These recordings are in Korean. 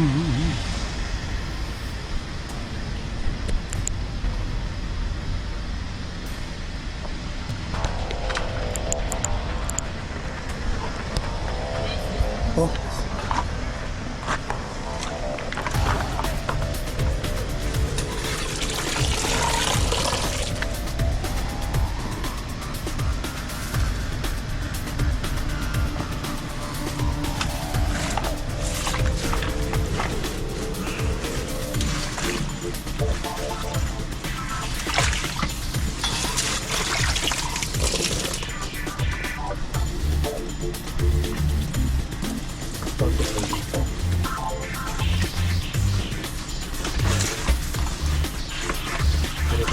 嗯嗯嗯。 내가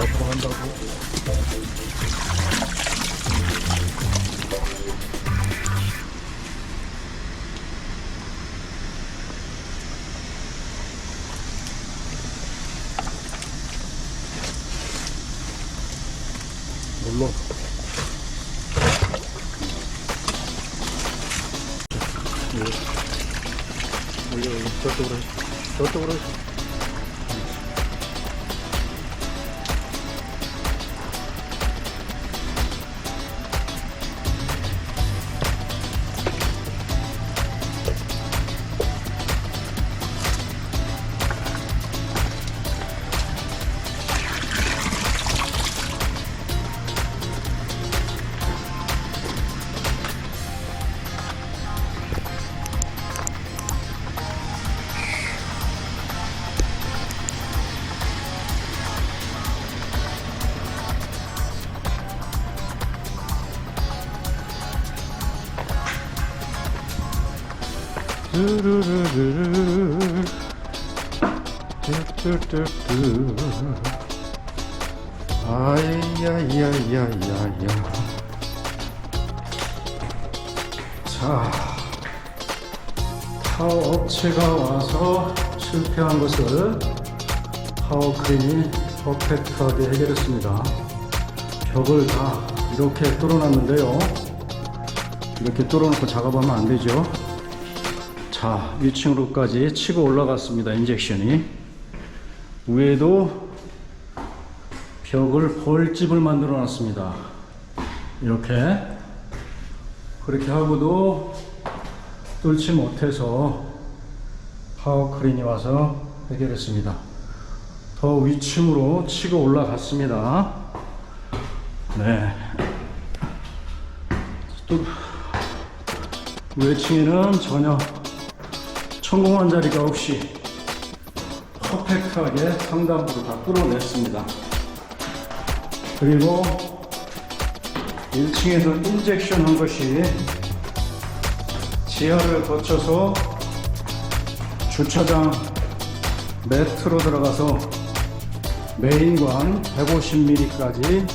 들어간다고 로 해. 저쪽으로 뚜루루루루. 뚜뚜뚜뚜. 아이야야야야야. 자, 타워 업체가 와서 실패한 것을 타워 크린이 퍼펙트하게 해결했습니다. 벽을 다 이렇게 뚫어놨는데요. 이렇게 뚫어놓고 작업하면 안 되죠. 자, 위층으로까지 치고 올라갔습니다. 인젝션이. 위에도 벽을 벌집을 만들어 놨습니다. 이렇게. 그렇게 하고도 뚫지 못해서 파워크린이 와서 해결했습니다. 더 위층으로 치고 올라갔습니다. 네. 또 외층에는 전혀 천공한 자리가 없이 퍼펙트하게 상단부를 다 뚫어냈습니다. 그리고 1층에서 인젝션 한 것이 지하를 거쳐서 주차장 매트로 들어가서 메인관 150mm까지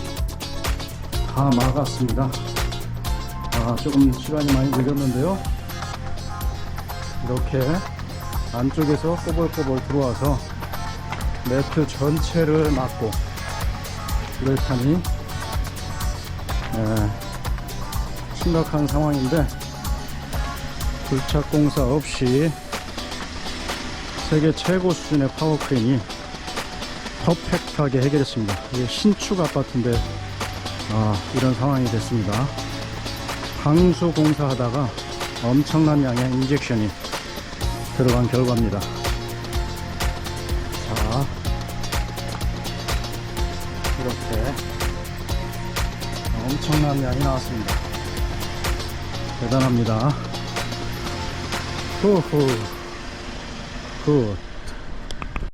다 막았습니다. 아, 조금 시간이 많이 늦었는데요. 이렇게 안쪽에서 꼬불꼬불 들어와서 매트 전체를 막고 그렇다니 예, 심각한 상황인데 불착 공사 없이 세계 최고 수준의 파워크레인이 퍼펙트하게 해결했습니다. 이게 신축 아파트인데 아, 이런 상황이 됐습니다. 방수 공사하다가 엄청난 양의 인젝션이 들어간 결과입니다. 자, 이렇게 엄청난 양이 나왔습니다. 대단합니다. 후후, 굿.